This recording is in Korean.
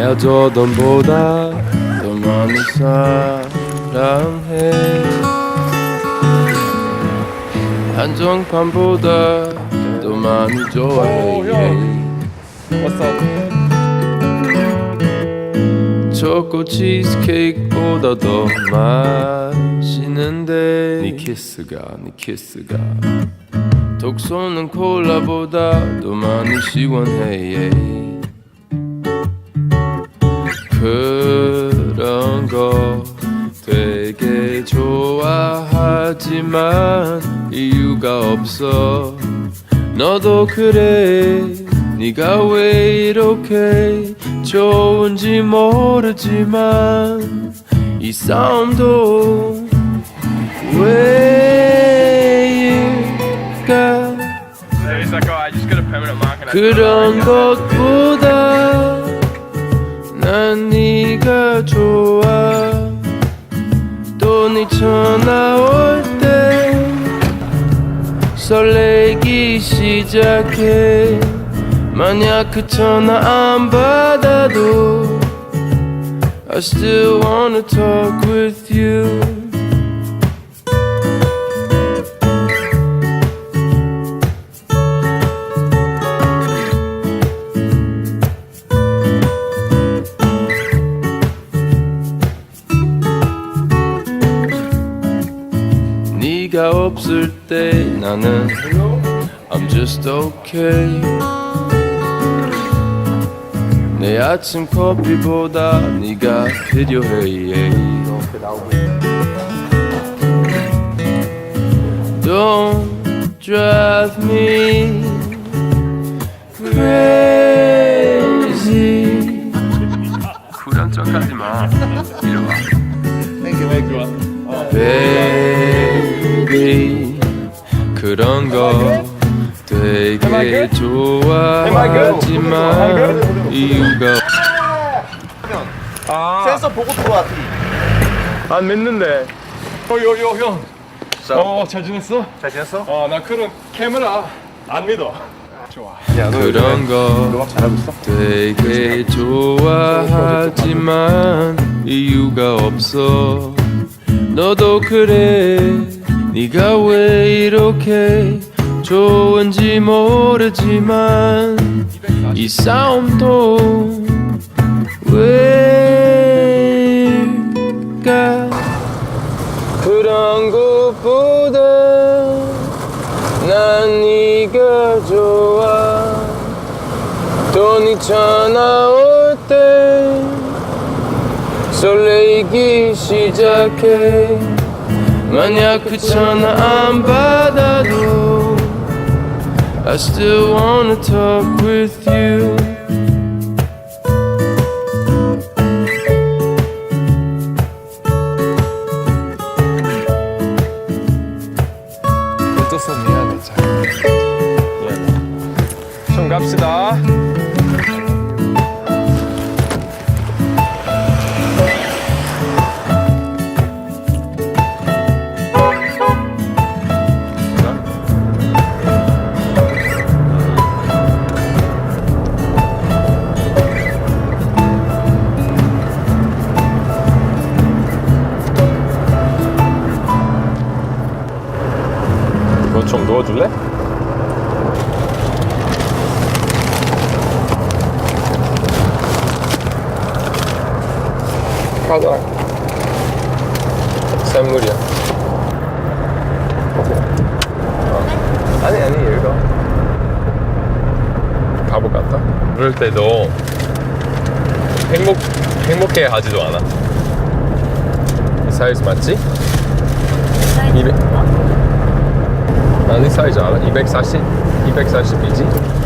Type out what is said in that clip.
헤어져던 보다 더 많이 사랑해. 한정판보다 더 많이 좋아해. 초코 치즈케이크보다 더 맛있는데. 네 키스가 네 키스가. 독소는 콜라보다 더 많이 시원해 좋아하지만 이유가 없어. 너도 그래. 네가 왜 이렇게 좋은지 모르지만 이 싸움도 왜일까? 그런 것보다 난 네가 좋아. 또 네 전화 올때 설레기 시작해 만약 그 전화 안 받아도 I still wanna talk with you 없을 때 나는 I'm just okay. 내 아침 커피보다 네가 필요해 Don't drive me crazy. 쿨한 척하지 마. 이리 와 baby 그런 거 되게 좋아하지만 이유가 센서 보고 들어와 안 믿는데. 어, 요, 요, 형. 어, 잘 지냈어? 잘 지냈어? 어, 나 그런 카메라 안 믿어. 그런 거 되게 좋아하지만 이유가 없어 너도 그래. 네가 왜 이렇게 좋은지 모르지만 이 싸움도 왜일까? 그런 것보다 난 네가 좋아. 돈이 올때 설레기 시작해 만약 그 전화 안 받아도 I still wanna talk with you 어쩌서 미안해, 자. 미안해. 좀 갑시다. 넣어줄래? 가자 샘물이야 어. 아니 아니 여기가 바보 같다 그럴 때도 행복 행복해 하지도 않아 이 사이즈 맞지? 이래 많은 사이즈 알아? 240? 240이지?